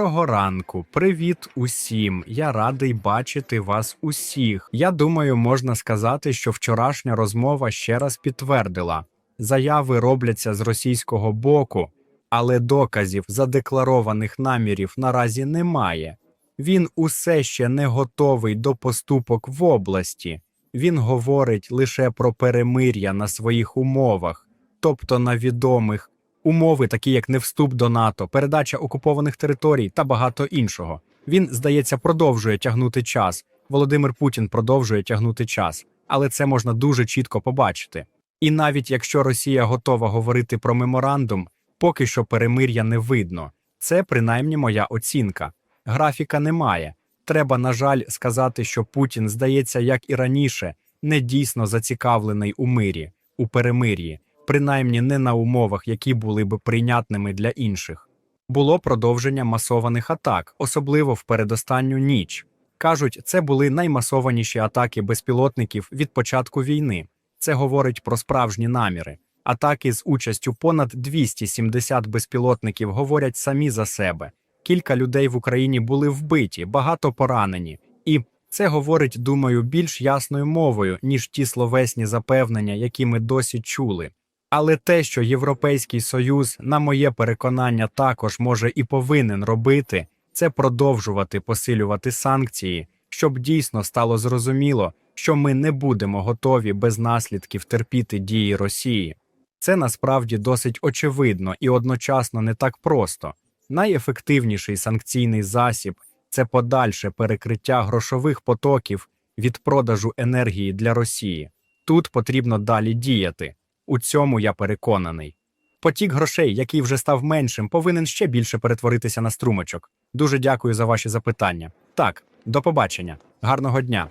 Доброго ранку, привіт усім. Я радий бачити вас усіх. Я думаю, можна сказати, що вчорашня розмова ще раз підтвердила: заяви робляться з російського боку, але доказів задекларованих намірів наразі немає. Він усе ще не готовий до поступок в області. Він говорить лише про перемир'я на своїх умовах, тобто на відомих умови, такі як невступ до НАТО, передача окупованих територій та багато іншого. Він, здається, продовжує тягнути час. Володимир Путін продовжує тягнути час, але це можна дуже чітко побачити. І навіть якщо Росія готова говорити про меморандум, поки що перемир'я не видно. Це принаймні моя оцінка. Графіка немає. Треба, на жаль, сказати, що Путін, здається, як і раніше, не дійсно зацікавлений у мирі, у перемир'ї, принаймні не на умовах, які були б прийнятними для інших. Було продовження масованих атак, особливо в передостанню ніч. Кажуть, це були наймасованіші атаки безпілотників від початку війни. Це говорить про справжні наміри. Атаки з участю понад 270 безпілотників говорять самі за себе. Кілька людей в Україні були вбиті, багато поранені. І це говорить, думаю, більш ясною мовою, ніж ті словесні запевнення, які ми досі чули. Але те, що Європейський Союз, на моє переконання, також може і повинен робити, це продовжувати посилювати санкції, щоб дійсно стало зрозуміло, що ми не будемо готові без наслідків терпіти дії Росії. Це насправді досить очевидно і одночасно не так просто. Найефективніший санкційний засіб це подальше перекриття грошових потоків від продажу енергії для Росії. Тут потрібно далі діяти. У цьому я переконаний. Потік грошей, який вже став меншим, повинен ще більше перетворитися на струмочок. Дуже дякую за ваші запитання. Так, до побачення, гарного дня.